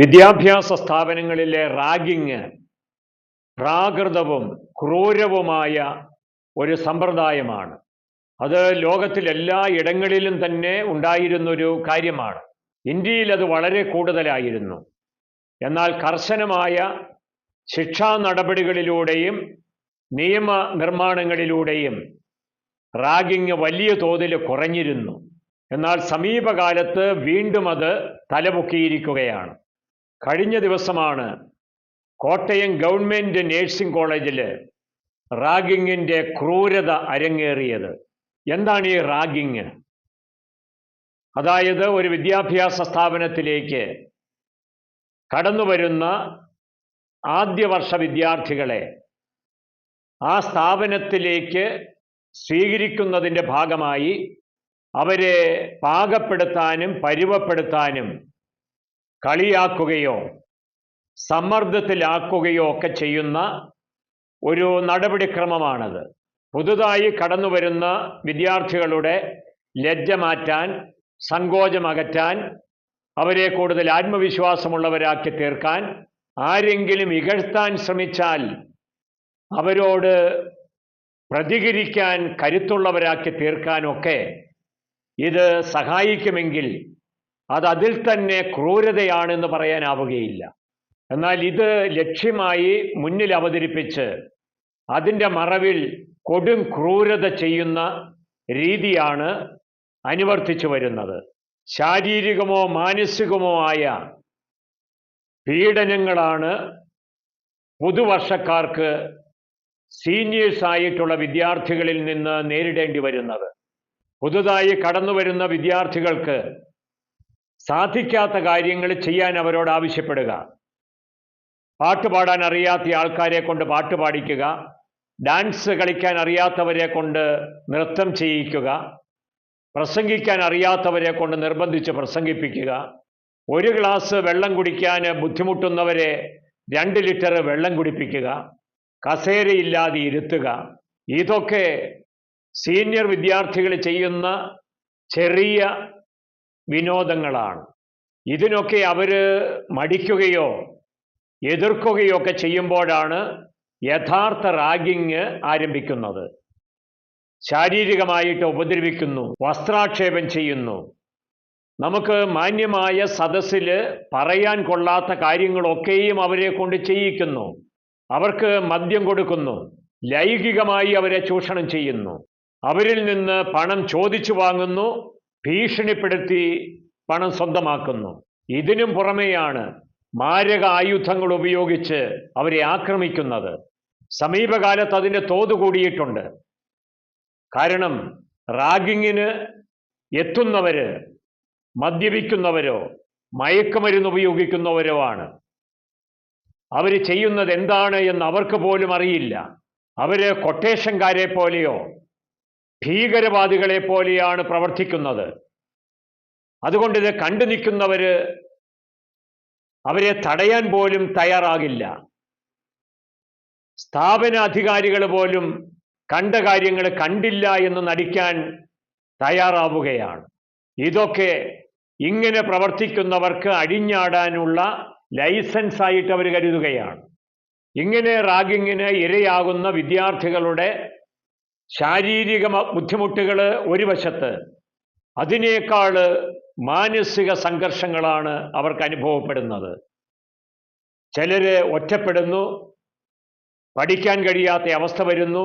വിദ്യാഭ്യാസ സ്ഥാപനങ്ങളിലെ റാഗിങ് പ്രാകൃതവും ക്രൂരവുമായ ഒരു സമ്പ്രദായമാണ്. അത് ലോകത്തിലെല്ലാ ഇടങ്ങളിലും തന്നെ ഉണ്ടായിരുന്നൊരു കാര്യമാണ്. ഇന്ത്യയിൽ അത് വളരെ കൂടുതലായിരുന്നു. എന്നാൽ കർശനമായ ശിക്ഷാ നടപടികളിലൂടെയും നിയമ നിർമ്മാണങ്ങളിലൂടെയും റാഗിങ് വലിയ തോതിൽ കുറഞ്ഞിരുന്നു. എന്നാൽ സമീപകാലത്ത് വീണ്ടും അത് തലപൊക്കിയിരിക്കുകയാണ്. കഴിഞ്ഞ ദിവസമാണ് കോട്ടയം ഗവൺമെന്റ് നേഴ്സിംഗ് കോളേജിൽ റാഗിങ്ങിന്റെ ക്രൂരത അരങ്ങേറിയത്. എന്താണ് ഈ റാഗിങ്? അതായത് ഒരു വിദ്യാഭ്യാസ സ്ഥാപനത്തിലേക്ക് കടന്നു വരുന്ന ആദ്യ വർഷ വിദ്യാർത്ഥികളെ ആ സ്ഥാപനത്തിലേക്ക് സ്വീകരിക്കുന്നതിന്റെ ഭാഗമായി അവരെ പാകപ്പെടുത്താനും പരുവപ്പെടുത്താനും കളിയാക്കുകയോ സമ്മർദ്ദത്തിലാക്കുകയോ ഒക്കെ ചെയ്യുന്ന ഒരു നടപടിക്രമമാണത്. പുതുതായി കടന്നു വരുന്ന വിദ്യാർത്ഥികളുടെ ലജ്ജ മാറ്റാൻ സങ്കോചമകറ്റാൻ അവരെ കൂടുതൽ ആത്മവിശ്വാസമുള്ളവരാക്കി തീർക്കാൻ ആരെങ്കിലും ഇകഴ്ത്താൻ ശ്രമിച്ചാൽ അവരോട് പ്രതികരിക്കാൻ കരുത്തുള്ളവരാക്കി തീർക്കാനൊക്കെ ഇത് സഹായിക്കുമെങ്കിൽ അത് അതിൽ തന്നെ ക്രൂരതയാണെന്ന് പറയാനാവുകയില്ല. എന്നാൽ ഇത് ലക്ഷ്യമായി മുന്നിൽ അവതരിപ്പിച്ച് അതിന്റെ മറവിൽ കൊടും ക്രൂരത ചെയ്യുന്ന രീതിയാണ് അനുവർത്തിച്ചു വരുന്നത്. ശാരീരികമോ മാനസികമോ ആയ പീഡനങ്ങളാണ് പുതുവർഷക്കാർക്ക് സീനിയേഴ്സ് ആയിട്ടുള്ള വിദ്യാർത്ഥികളിൽ നിന്ന് നേരിടേണ്ടി വരുന്നത്. പുതുതായി കടന്നു വരുന്ന വിദ്യാർത്ഥികൾക്ക് സാധിക്കാത്ത കാര്യങ്ങൾ ചെയ്യാൻ അവരോട് ആവശ്യപ്പെടുക. പാട്ട് പാടാൻ അറിയാത്ത ആൾക്കാരെ കൊണ്ട് പാട്ട് പാടിക്കുക. ഡാൻസ് കളിക്കാൻ അറിയാത്തവരെ കൊണ്ട് നൃത്തം ചെയ്യിക്കുക. പ്രസംഗിക്കാൻ അറിയാത്തവരെ കൊണ്ട് നിർബന്ധിച്ച് പ്രസംഗിപ്പിക്കുക. ഒരു ഗ്ലാസ് വെള്ളം കുടിക്കാൻ ബുദ്ധിമുട്ടുന്നവരെ രണ്ട് ലിറ്റർ വെള്ളം കുടിപ്പിക്കുക. കസേരയില്ലാതെ ഇരുത്തുക. ഇതൊക്കെ സീനിയർ വിദ്യാർത്ഥികൾ ചെയ്യുന്ന ചെറിയ വിനോദങ്ങളാണ്. ഇതിനൊക്കെ അവർ മടിക്കുകയോ എതിർക്കുകയോ ഒക്കെ ചെയ്യുമ്പോഴാണ് യഥാർത്ഥ റാഗിങ് ആരംഭിക്കുന്നത്. ശാരീരികമായിട്ട് ഉപദ്രവിക്കുന്നു വസ്ത്രാക്ഷേപം ചെയ്യുന്നു. നമുക്ക് മാന്യമായ സദസ്സിൽ പറയാൻ കൊള്ളാത്ത കാര്യങ്ങളൊക്കെയും അവരെ കൊണ്ട് ചെയ്യിക്കുന്നു. അവർക്ക് മദ്യം കൊടുക്കുന്നു ലൈംഗികമായി അവരെ ചൂഷണം ചെയ്യുന്നു. അവരിൽ നിന്ന് പണം ചോദിച്ചു വാങ്ങുന്നു ഭീഷണിപ്പെടുത്തി പണം സ്വന്തമാക്കുന്നു. ഇതിനും പുറമെയാണ് മാരക ആയുധങ്ങൾ ഉപയോഗിച്ച് അവരെ ആക്രമിക്കുന്നത്. സമീപകാലത്ത് അതിന്റെ തോത് കൂടിയിട്ടുണ്ട്. കാരണം റാഗിങ്ങിന് എത്തുന്നവര് മദ്യപിക്കുന്നവരോ മയക്കുമരുന്ന് ഉപയോഗിക്കുന്നവരോ ആണ്. അവർ ചെയ്യുന്നത് എന്താണ് എന്ന് അവർക്ക് പോലും അറിയില്ല. അവർ കൊട്ടേഷൻകാരെ പോലെയോ ഭീകരവാദികളെ പോലെയാണ് പ്രവർത്തിക്കുന്നത്. അതുകൊണ്ട് ഇത് കണ്ടു നിൽക്കുന്നവര് അവരെ തടയാൻ പോലും തയ്യാറാകില്ല. സ്ഥാപന അധികാരികൾ പോലും കണ്ട കാര്യങ്ങൾ കണ്ടില്ല എന്ന് നടിക്കാൻ തയ്യാറാവുകയാണ്. ഇതൊക്കെ ഇങ്ങനെ പ്രവർത്തിക്കുന്നവർക്ക് അഴിഞ്ഞാടാനുള്ള ലൈസൻസ് ആയിട്ട് അവർ കരുതുകയാണ്. ഇങ്ങനെ റാഗിങ്ങിന് ഇരയാകുന്ന വിദ്യാർത്ഥികളുടെ ശാരീരിക ബുദ്ധിമുട്ടുകൾ ഒരു വശത്ത് അതിനേക്കാൾ മാനസിക സംഘർഷങ്ങളാണ് അവർക്ക് അനുഭവപ്പെടുന്നത്. ചിലർ ഒറ്റപ്പെടുന്നു പഠിക്കാൻ കഴിയാത്ത അവസ്ഥ വരുന്നു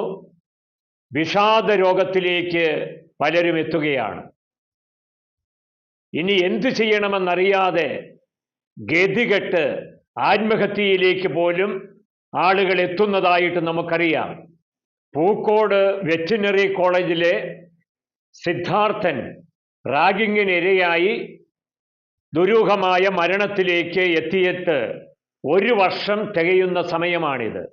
വിഷാദ രോഗത്തിലേക്ക് പലരും എത്തുകയാണ്. ഇനി എന്തു ചെയ്യണമെന്നറിയാതെ ഗതികെട്ട് ആത്മഹത്യയിലേക്ക് പോലും ആളുകൾ എത്തുന്നതായിട്ട് നമുക്കറിയാം. പൂക്കോട് വെറ്റിനറി കോളേജിലെ സിദ്ധാർത്ഥൻ റാഗിങ്ങിനിരയായി ദുരൂഹമായ മരണത്തിലേക്ക് എത്തിയിട്ട് ഒരു വർഷം തികയുന്ന സമയമാണിത്.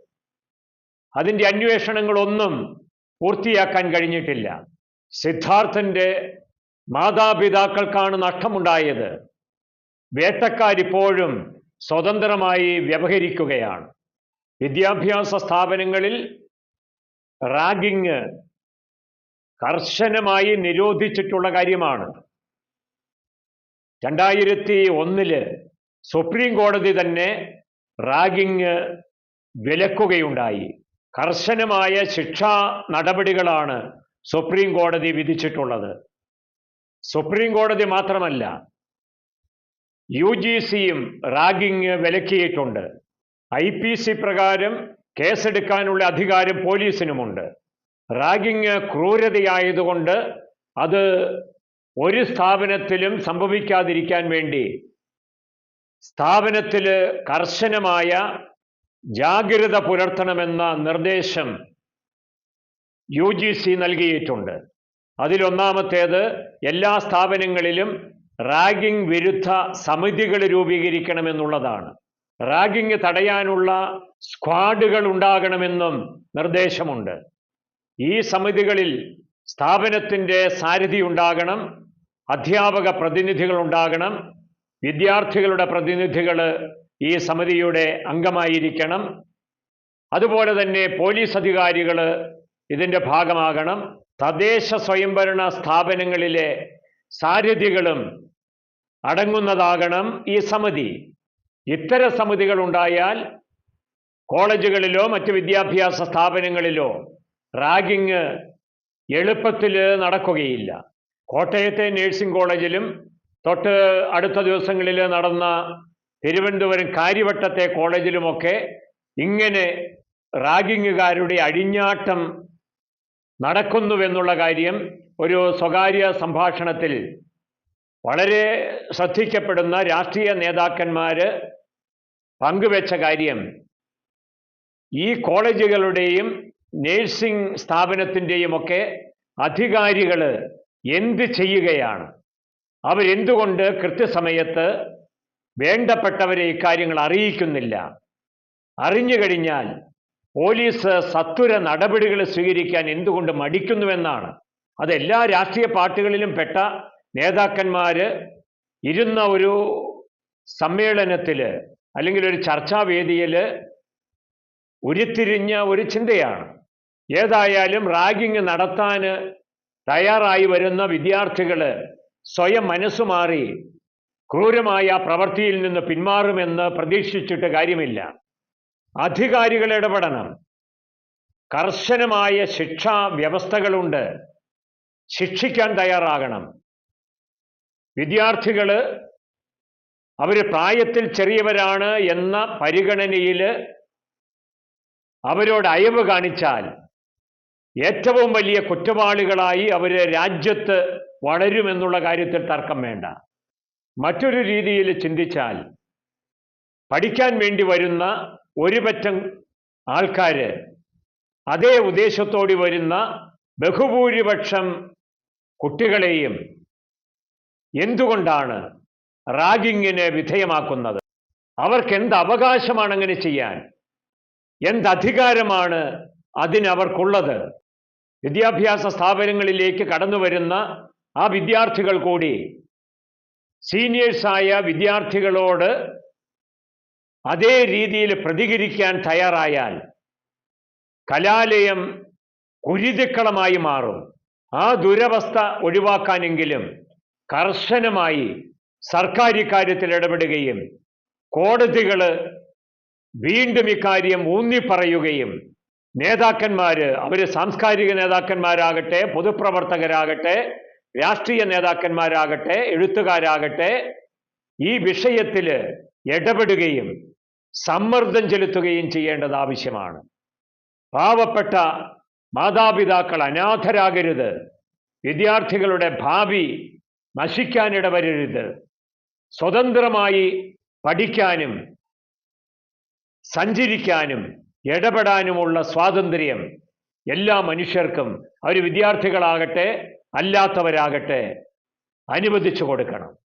അതിന്റെ അന്വേഷണങ്ങളൊന്നും പൂർത്തിയാക്കാൻ കഴിഞ്ഞിട്ടില്ല. സിദ്ധാർത്ഥന്റെ മാതാപിതാക്കൾക്കാണ് നഷ്ടമുണ്ടായത്. വേട്ടക്കാരിപ്പോഴും സ്വതന്ത്രമായി വ്യവഹരിക്കുകയാണ്. വിദ്യാഭ്യാസ സ്ഥാപനങ്ങളിൽ റാഗിങ് കർശനമായി നിരോധിച്ചിട്ടുള്ള കാര്യമാണ്. രണ്ടായിരത്തി ഒന്നിൽ സുപ്രീം കോടതി തന്നെ റാഗിങ് വിലക്കുകയുണ്ടായി. കർശനമായ ശിക്ഷാ നടപടികളാണ് സുപ്രീം കോടതി വിധിച്ചിട്ടുള്ളത്. സുപ്രീം കോടതി മാത്രമല്ല യു ജി സിയും റാഗിങ് വിലക്കിയിട്ടുണ്ട്. ഐ പി സി പ്രകാരം കേസെടുക്കാനുള്ള അധികാരം പോലീസിനുമുണ്ട്. റാഗിങ് ക്രൂരതയായതുകൊണ്ട് അത് ഒരു സ്ഥാപനത്തിലും സംഭവിക്കാതിരിക്കാൻ വേണ്ടി സ്ഥാപനത്തിൽ കർശനമായ ജാഗ്രത പുലർത്തണമെന്ന നിർദ്ദേശം യു ജി സി നൽകിയിട്ടുണ്ട്. അതിലൊന്നാമത്തേത് എല്ലാ സ്ഥാപനങ്ങളിലും റാഗിംഗ് വിരുദ്ധ സമിതികൾ രൂപീകരിക്കണമെന്നുള്ളതാണ്. റാഗിംഗ് തടയാനുള്ള സ്ക്വാഡുകൾ ഉണ്ടാകണമെന്നും നിർദ്ദേശമുണ്ട്. ഈ സമിതികളിൽ സ്ഥാപനത്തിന്റെ സാരഥി ഉണ്ടാകണം അധ്യാപക പ്രതിനിധികൾ ഉണ്ടാകണം വിദ്യാർത്ഥികളുടെ പ്രതിനിധികൾ ഈ സമിതിയുടെ അംഗമായിരിക്കണം. അതുപോലെ തന്നെ പോലീസ് അധികാരികൾ ഇതിന്റെ ഭാഗമാകണം. തദ്ദേശ സ്വയംഭരണ സ്ഥാപനങ്ങളിലെ സാരഥികളും അടങ്ങുന്നതാകണം ഈ സമിതി. ഇത്തരം സമിതികൾ ഉണ്ടായാൽ കോളേജുകളിലോ മറ്റ് വിദ്യാഭ്യാസ സ്ഥാപനങ്ങളിലോ റാഗിങ് എളുപ്പത്തിൽ നടക്കുകയില്ല. കോട്ടയത്തെ നഴ്സിംഗ് കോളേജിലും തൊട്ട് അടുത്ത ദിവസങ്ങളിൽ നടന്ന തിരുവനന്തപുരം കാര്യവട്ടത്തെ കോളേജിലുമൊക്കെ ഇങ്ങനെ റാഗിങ്ങുകാരുടെ അഴിഞ്ഞാട്ടം നടക്കുന്നുവെന്നുള്ള കാര്യം ഒരു സ്വകാര്യ സംഭാഷണത്തിൽ വളരെ ശ്രദ്ധിക്കപ്പെടുന്ന രാഷ്ട്രീയ നേതാക്കന്മാർ പങ്കുവെച്ച കാര്യം ഈ കോളേജുകളുടെയും നേഴ്സിംഗ് സ്ഥാപനത്തിന്റെയും ഒക്കെ അധികാരികൾ എന്ത് ചെയ്യുകയാണ്? അവരെന്തുകൊണ്ട് കൃത്യസമയത്ത് വേണ്ടപ്പെട്ടവരെ ഇക്കാര്യങ്ങൾ അറിയിക്കുന്നില്ല? അറിഞ്ഞു കഴിഞ്ഞാൽ പോലീസ് സത്വര നടപടികൾ സ്വീകരിക്കാൻ എന്തുകൊണ്ട് മടിക്കുന്നുവെന്നാണ്. അത് എല്ലാ രാഷ്ട്രീയ പാർട്ടികളിലും പെട്ട നേതാക്കന്മാർ ഇരുന്ന ഒരു സമ്മേളനത്തിൽ അല്ലെങ്കിൽ ഒരു ചർച്ചാവേദിയിൽ ഉരുത്തിരിഞ്ഞ ഒരു ചിന്തയാണ്. ഏതായാലും റാഗിങ് നടത്താൻ തയ്യാറായി വരുന്ന വിദ്യാർത്ഥികൾ സ്വയം മനസ്സുമാറി ക്രൂരമായ പ്രവൃത്തിയിൽ നിന്ന് പിന്മാറുമെന്ന് പ്രതീക്ഷിച്ചിട്ട് കാര്യമില്ല. അധികാരികൾ ഇടപെടണം. കർശനമായ ശിക്ഷാ വ്യവസ്ഥകളുണ്ട്. ശിക്ഷിക്കാൻ തയ്യാറാകണം. വിദ്യാർത്ഥികൾ അവർ പ്രായത്തിൽ ചെറിയവരാണ് എന്ന പരിഗണനയിൽ അവരോട് അയവ് കാണിച്ചാൽ ഏറ്റവും വലിയ കുറ്റവാളികളായി അവർ രാജ്യത്ത് വളരുമെന്നുള്ള കാര്യത്തിൽ തർക്കം വേണ്ട. മറ്റൊരു രീതിയിൽ ചിന്തിച്ചാൽ പഠിക്കാൻ വേണ്ടി വരുന്ന ഒരു പറ്റം ആൾക്കാർ അതേ ഉദ്ദേശത്തോടി വരുന്ന ബഹുഭൂരിപക്ഷം കുട്ടികളെയും എന്തുകൊണ്ടാണ് റാഗിങ്ങിന് വിധേയമാക്കുന്നത്? അവർക്ക് എന്ത് അവകാശമാണ് അങ്ങനെ ചെയ്യാൻ? എന്ത് അധികാരമാണ് അതിനവർക്കുള്ളത്? വിദ്യാഭ്യാസ സ്ഥാപനങ്ങളിലേക്ക് കടന്നു വരുന്ന ആ വിദ്യാർത്ഥികൾ കൂടി സീനിയേഴ്സായ വിദ്യാർത്ഥികളോട് അതേ രീതിയിൽ പ്രതികരിക്കാൻ തയ്യാറായാൽ കലാലയം കുരുതിക്കളമായി മാറും. ആ ദുരവസ്ഥ ഒഴിവാക്കാനെങ്കിലും കർശനമായി സർക്കാർ ഇക്കാര്യത്തിൽ ഇടപെടുകയും കോടതികൾ വീണ്ടും ഇക്കാര്യം ഊന്നിപ്പറയുകയും നേതാക്കന്മാർ അവർ സാംസ്കാരിക നേതാക്കന്മാരാകട്ടെ പൊതുപ്രവർത്തകരാകട്ടെ രാഷ്ട്രീയ നേതാക്കന്മാരാകട്ടെ എഴുത്തുകാരാകട്ടെ ഈ വിഷയത്തിൽ ഇടപെടുകയും സമ്മർദ്ദം ചെലുത്തുകയും ചെയ്യേണ്ടത് ആവശ്യമാണ്. പാവപ്പെട്ട മാതാപിതാക്കൾ അനാഥരാകരുത്. വിദ്യാർത്ഥികളുടെ ഭാവി നശിക്കാനിടവരരുത് സ്വതന്ത്രമായി പഠിക്കാനും സഞ്ചരിക്കാനും ഇടപെടാനുമുള്ള സ്വാതന്ത്ര്യം എല്ലാ മനുഷ്യർക്കും അവർ വിദ്യാർത്ഥികളാകട്ടെ അല്ലാത്തവരാകട്ടെ അനുവദിച്ചു കൊടുക്കണം.